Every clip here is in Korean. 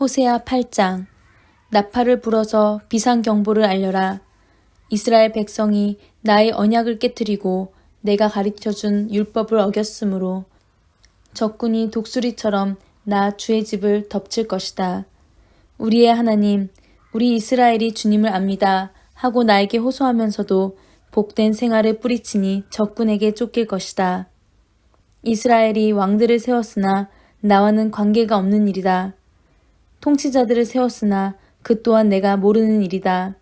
호세아 8장 나팔을 불어서 비상경보를 알려라. 이스라엘 백성이 나의 언약을 깨뜨리고 내가 가르쳐준 율법을 어겼으므로 적군이 독수리처럼 나 주의 집을 덮칠 것이다. 우리의 하나님, 우리 이스라엘이 주님을 압니다. 하고 나에게 호소하면서도 복된 생활을 뿌리치니 적군에게 쫓길 것이다. 이스라엘이 왕들을 세웠으나 나와는 관계가 없는 일이다. 통치자들을 세웠으나 그 또한 내가 모르는 일이다.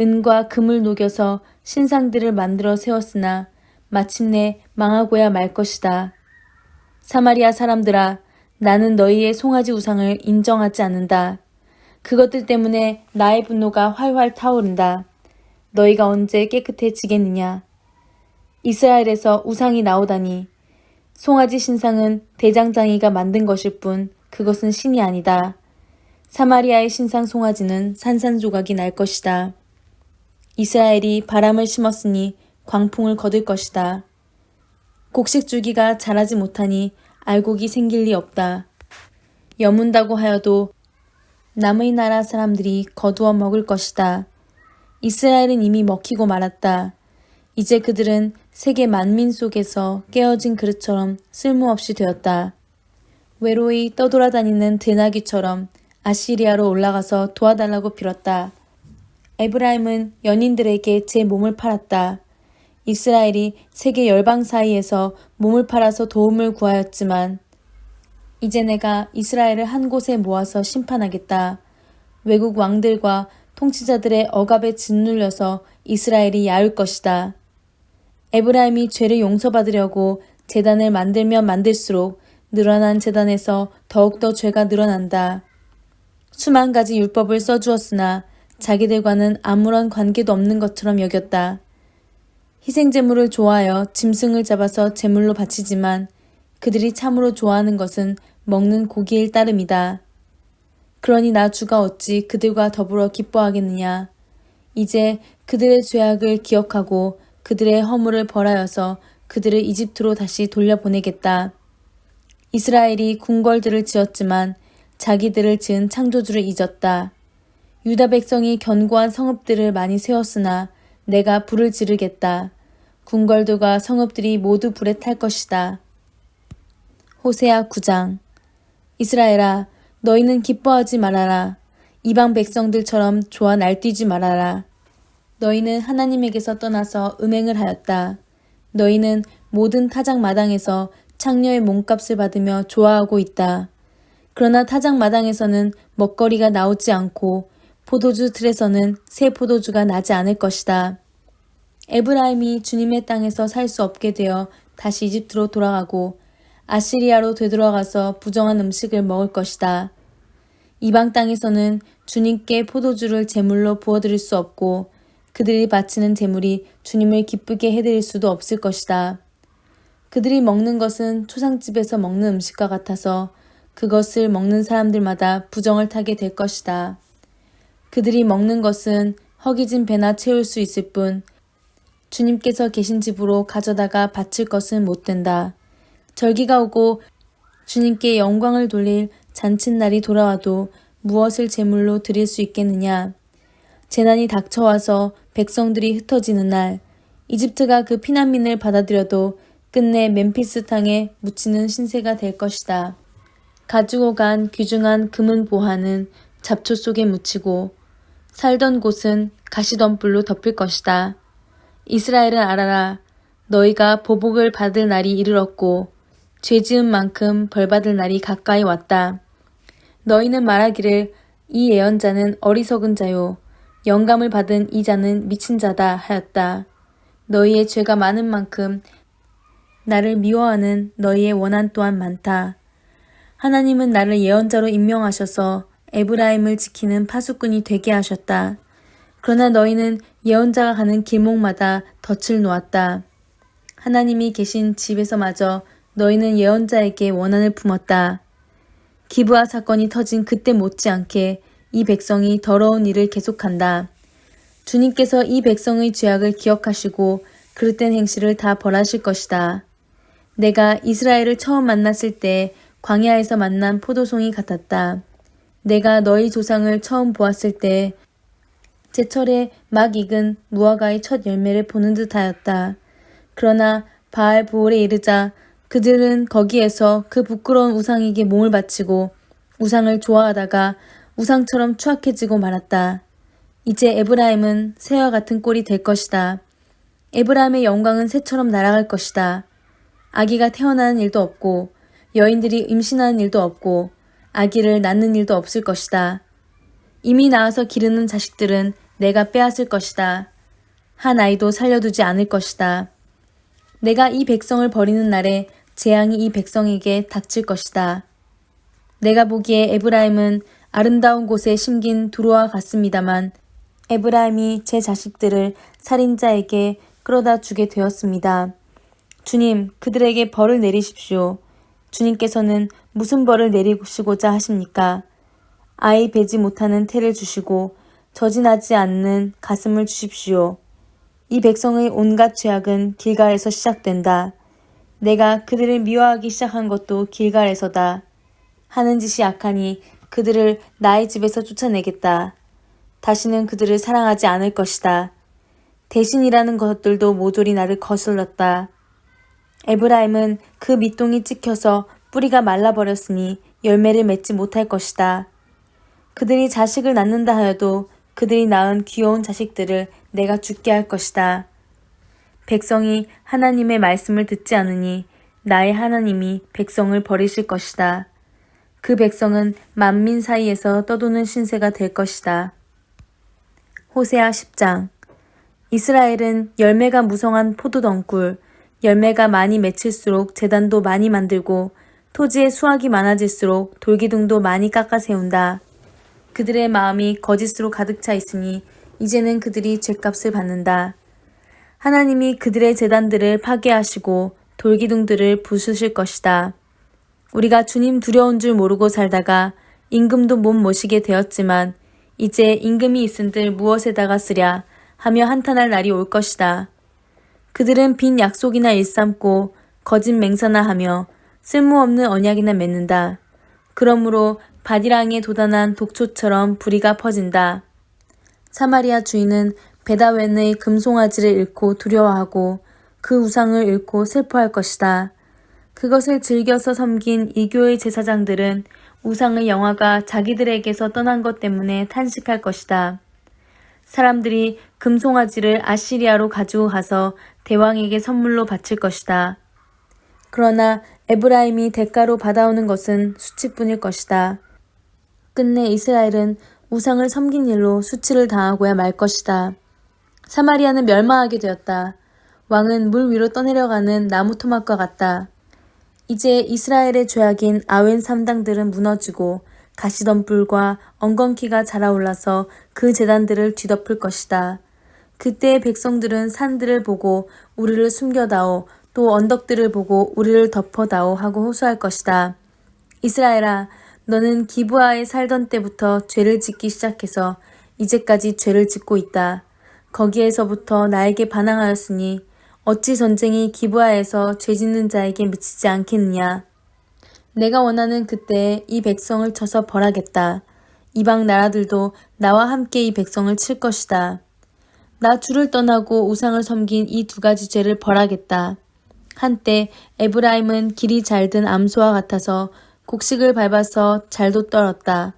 은과 금을 녹여서 신상들을 만들어 세웠으나 마침내 망하고야 말 것이다. 사마리아 사람들아, 나는 너희의 송아지 우상을 인정하지 않는다. 그것들 때문에 나의 분노가 활활 타오른다. 너희가 언제 깨끗해지겠느냐? 이스라엘에서 우상이 나오다니. 송아지 신상은 대장장이가 만든 것일 뿐 그것은 신이 아니다. 사마리아의 신상 송아지는 산산조각이 날 것이다. 이스라엘이 바람을 심었으니 광풍을 거둘 것이다. 곡식 줄기가 자라지 못하니 알곡이 생길 리 없다. 여문다고 하여도 남의 나라 사람들이 거두어 먹을 것이다. 이스라엘은 이미 먹히고 말았다. 이제 그들은 세계 만민 속에서 깨어진 그릇처럼 쓸모없이 되었다. 외로이 떠돌아다니는 드나귀처럼 아시리아로 올라가서 도와달라고 빌었다. 에브라임은 연인들에게 제 몸을 팔았다. 이스라엘이 세계 열방 사이에서 몸을 팔아서 도움을 구하였지만 이제 내가 이스라엘을 한 곳에 모아서 심판하겠다. 외국 왕들과 통치자들의 억압에 짓눌려서 이스라엘이 야을 것이다. 에브라임이 죄를 용서받으려고 재단을 만들면 만들수록 늘어난 재단에서 더욱더 죄가 늘어난다. 수만 가지 율법을 써주었으나 자기들과는 아무런 관계도 없는 것처럼 여겼다. 희생제물을 좋아하여 짐승을 잡아서 제물로 바치지만 그들이 참으로 좋아하는 것은 먹는 고기일 따름이다. 그러니 나 주가 어찌 그들과 더불어 기뻐하겠느냐. 이제 그들의 죄악을 기억하고 그들의 허물을 벌하여서 그들을 이집트로 다시 돌려보내겠다. 이스라엘이 궁궐들을 지었지만 자기들을 지은 창조주를 잊었다. 유다 백성이 견고한 성읍들을 많이 세웠으나 내가 불을 지르겠다. 궁궐들과 성읍들이 모두 불에 탈 것이다. 호세아 9장 이스라엘아 너희는 기뻐하지 말아라. 이방 백성들처럼 좋아 날뛰지 말아라. 너희는 하나님에게서 떠나서 음행을 하였다. 너희는 모든 타작 마당에서 창녀의 몸값을 받으며 좋아하고 있다. 그러나 타작 마당에서는 먹거리가 나오지 않고 포도주 틀에서는 새 포도주가 나지 않을 것이다. 에브라임이 주님의 땅에서 살 수 없게 되어 다시 이집트로 돌아가고 아시리아로 되돌아가서 부정한 음식을 먹을 것이다. 이방 땅에서는 주님께 포도주를 제물로 부어드릴 수 없고 그들이 바치는 제물이 주님을 기쁘게 해드릴 수도 없을 것이다. 그들이 먹는 것은 초상집에서 먹는 음식과 같아서 그것을 먹는 사람들마다 부정을 타게 될 것이다. 그들이 먹는 것은 허기진 배나 채울 수 있을 뿐 주님께서 계신 집으로 가져다가 바칠 것은 못 된다. 절기가 오고 주님께 영광을 돌릴 잔칫날이 돌아와도 무엇을 제물로 드릴 수 있겠느냐? 재난이 닥쳐와서 백성들이 흩어지는 날, 이집트가 그 피난민을 받아들여도 끝내 멤피스 땅에 묻히는 신세가 될 것이다. 가지고 간 귀중한 금은 보화는 잡초 속에 묻히고 살던 곳은 가시덤불로 덮일 것이다. 이스라엘은 알아라. 너희가 보복을 받을 날이 이르렀고 죄 지은 만큼 벌받을 날이 가까이 왔다. 너희는 말하기를 이 예언자는 어리석은 자요. 영감을 받은 이 자는 미친 자다 하였다. 너희의 죄가 많은 만큼 나를 미워하는 너희의 원한 또한 많다. 하나님은 나를 예언자로 임명하셔서 에브라임을 지키는 파수꾼이 되게 하셨다. 그러나 너희는 예언자가 가는 길목마다 덫을 놓았다. 하나님이 계신 집에서마저 너희는 예언자에게 원한을 품었다. 기부와 사건이 터진 그때 못지않게 이 백성이 더러운 일을 계속한다. 주님께서 이 백성의 죄악을 기억하시고 그릇된 행실을 다 벌하실 것이다. 내가 이스라엘을 처음 만났을 때 광야에서 만난 포도송이 같았다. 내가 너희 조상을 처음 보았을 때 제철에 막 익은 무화과의 첫 열매를 보는 듯하였다. 그러나 바알 보올에 이르자 그들은 거기에서 그 부끄러운 우상에게 몸을 바치고 우상을 좋아하다가 우상처럼 추악해지고 말았다. 이제 에브라임은 새와 같은 꼴이 될 것이다. 에브라임의 영광은 새처럼 날아갈 것이다. 아기가 태어나는 일도 없고 여인들이 임신하는 일도 없고 아기를 낳는 일도 없을 것이다. 이미 낳아서 기르는 자식들은 내가 빼앗을 것이다. 한 아이도 살려두지 않을 것이다. 내가 이 백성을 버리는 날에 재앙이 이 백성에게 닥칠 것이다. 내가 보기에 에브라임은 아름다운 곳에 심긴 두루와 같습니다만 에브라임이 제 자식들을 살인자에게 끌어다 주게 되었습니다. 주님, 그들에게 벌을 내리십시오. 주님께서는 무슨 벌을 내리시고자 하십니까? 아이 베지 못하는 태를 주시고 저진하지 않는 가슴을 주십시오. 이 백성의 온갖 죄악은 길갈에서 시작된다. 내가 그들을 미워하기 시작한 것도 길갈에서다. 하는 짓이 악하니 그들을 나의 집에서 쫓아내겠다. 다시는 그들을 사랑하지 않을 것이다. 대신이라는 것들도 모조리 나를 거슬렀다. 에브라임은 그 밑동이 찍혀서 뿌리가 말라버렸으니 열매를 맺지 못할 것이다. 그들이 자식을 낳는다 하여도 그들이 낳은 귀여운 자식들을 내가 죽게 할 것이다. 백성이 하나님의 말씀을 듣지 않으니 나의 하나님이 백성을 버리실 것이다. 그 백성은 만민 사이에서 떠도는 신세가 될 것이다. 호세아 10장 이스라엘은 열매가 무성한 포도덩굴, 열매가 많이 맺힐수록 재단도 많이 만들고 토지에 수확이 많아질수록 돌기둥도 많이 깎아 세운다. 그들의 마음이 거짓으로 가득 차 있으니 이제는 그들이 죗값을 받는다. 하나님이 그들의 재단들을 파괴하시고 돌기둥들을 부수실 것이다. 우리가 주님 두려운 줄 모르고 살다가 임금도 못 모시게 되었지만 이제 임금이 있은들 무엇에다가 쓰랴 하며 한탄할 날이 올 것이다. 그들은 빈 약속이나 일삼고 거짓 맹사나 하며 쓸모없는 언약이나 맺는다. 그러므로 바디랑에 도단한 독초처럼 불의가 퍼진다. 사마리아 주인은 베다웬의 금송아지를 잃고 두려워하고 그 우상을 잃고 슬퍼할 것이다. 그것을 즐겨서 섬긴 이교의 제사장들은 우상의 영화가 자기들에게서 떠난 것 때문에 탄식할 것이다. 사람들이 금송아지를 아시리아로 가지고 가서 대왕에게 선물로 바칠 것이다. 그러나 에브라임이 대가로 받아오는 것은 수치뿐일 것이다. 끝내 이스라엘은 우상을 섬긴 일로 수치를 당하고야 말 것이다. 사마리아는 멸망하게 되었다. 왕은 물 위로 떠내려가는 나무 토막과 같다. 이제 이스라엘의 죄악인 아웬 삼당들은 무너지고 가시덤불과 엉겅퀴가 자라올라서 그 재단들을 뒤덮을 것이다. 그때 백성들은 산들을 보고 우리를 숨겨다오 또 언덕들을 보고 우리를 덮어다오 하고 호소할 것이다. 이스라엘아 너는 기부하에 살던 때부터 죄를 짓기 시작해서 이제까지 죄를 짓고 있다. 거기에서부터 나에게 반항하였으니 어찌 전쟁이 기부하에서 죄 짓는 자에게 미치지 않겠느냐. 내가 원하는 그때 이 백성을 쳐서 벌하겠다. 이방 나라들도 나와 함께 이 백성을 칠 것이다. 나 주를 떠나고 우상을 섬긴 이 두 가지 죄를 벌하겠다. 한때 에브라임은 길이 잘 든 암소와 같아서 곡식을 밟아서 잘도 떨었다.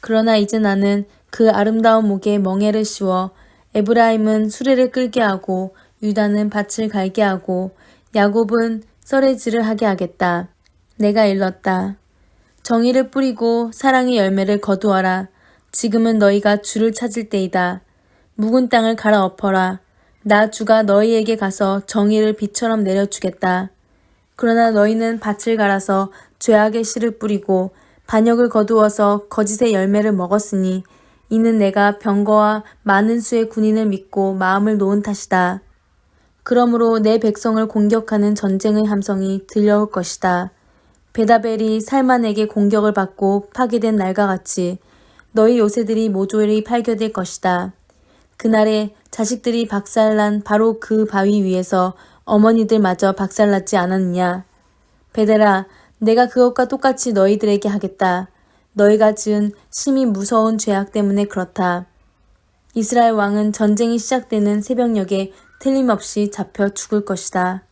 그러나 이제 나는 그 아름다운 목에 멍에를 씌워 에브라임은 수레를 끌게 하고 유다는 밭을 갈게 하고 야곱은 썰해질을 하게 하겠다. 내가 일렀다. 정의를 뿌리고 사랑의 열매를 거두어라. 지금은 너희가 주를 찾을 때이다. 묵은 땅을 갈아엎어라. 나 주가 너희에게 가서 정의를 비처럼 내려주겠다. 그러나 너희는 밭을 갈아서 죄악의 씨를 뿌리고 반역을 거두어서 거짓의 열매를 먹었으니 이는 내가 병거와 많은 수의 군인을 믿고 마음을 놓은 탓이다. 그러므로 내 백성을 공격하는 전쟁의 함성이 들려올 것이다. 베다벨이 살만에게 공격을 받고 파괴된 날과 같이 너희 요새들이 모조리 팔겨될 것이다. 그날에 자식들이 박살난 바로 그 바위 위에서 어머니들마저 박살났지 않았느냐. 베델아, 내가 그것과 똑같이 너희들에게 하겠다. 너희가 지은 심히 무서운 죄악 때문에 그렇다. 이스라엘 왕은 전쟁이 시작되는 새벽녘에 틀림없이 잡혀 죽을 것이다.